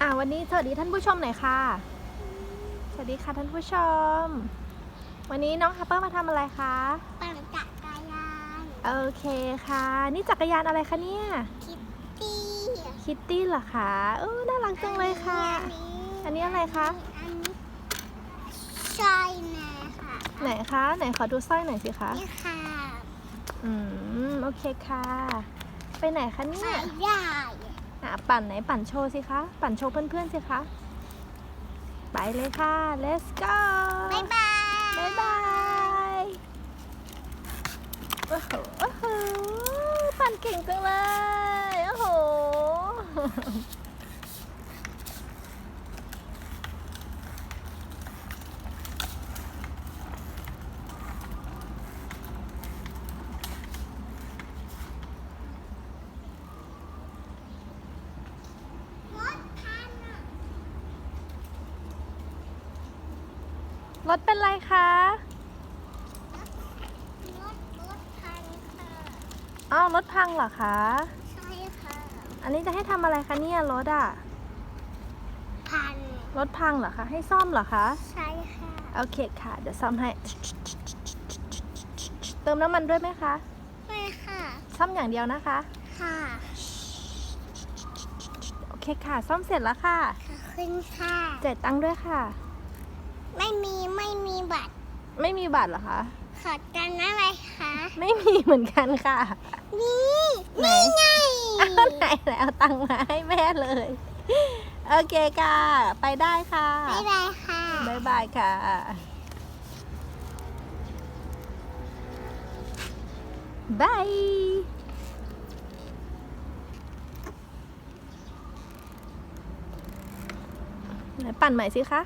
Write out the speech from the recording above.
อ่าวันนี้สวัสดีท่านผู้ชมหน่อยค่ะ สวัสดีค่ะท่านผู้ชม วันนี้น้องฮัปเปอร์มาทำอะไรคะปั่นจักรยานโอเคค่ะ นี่จักรยานอะไรคะเนี่ยคิตตี้คิตตี้เหรอคะเออน่ารักจังเลยค่ะ อันนี้อะไรคะอันนี้ใช่แม่ค่ะไหนคะไหนขอดูสร้อยหน่อยสิคะนี่ค่ะอืมโอเคค่ะ ไปไหนคะเนี่ใส่ยได้อะ ปั่นไหนปั่นโชว์สิคะ ปั่นโชว์เพื่อนๆสิคะ ไปเลยค่ะ let's go บ๊ายบายบ๊ายบายโอ้โหโอ้โห ปั่นเก่งจังเลย โอ้โห รถคันอะ รถเป็นไรคะรถรถคันค่ะอ้าวรถพังเหรอคะ ใช่ค่ะอันนี้จะให้ทำอะไรคะเนี่ยรถอะพันรถพังเหรอคะ ให้ซ่อมเหรอคะ ใช่ค่ะโอเคค่ะ เดี๋ยวซ่อมให้ เติมน้ำมันด้วยไหมคะ ไม่ค่ะซ่อมอย่างเดียวนะคะ ค่ะโอเคค่ะ ซ่อมเสร็จแล้วค่ะ ขอบคุณค่ะ จ่ายตังค์ด้วยค่ะ ไม่มีไม่มีบัตรไม่มีบัตรเหรอคะ ขอกันอะไรคะไม่มีเหมือนกันค่ะ นี่ไหน นี่ไงเอาไหนไหนเอาตังค์มาให้แม่เลย โอเคค่ะ ไปได้ค่ะ บ๊ายบายค่ะบ๊ายบายค่ะ บาย ไหนปั่นใหม่สิคะ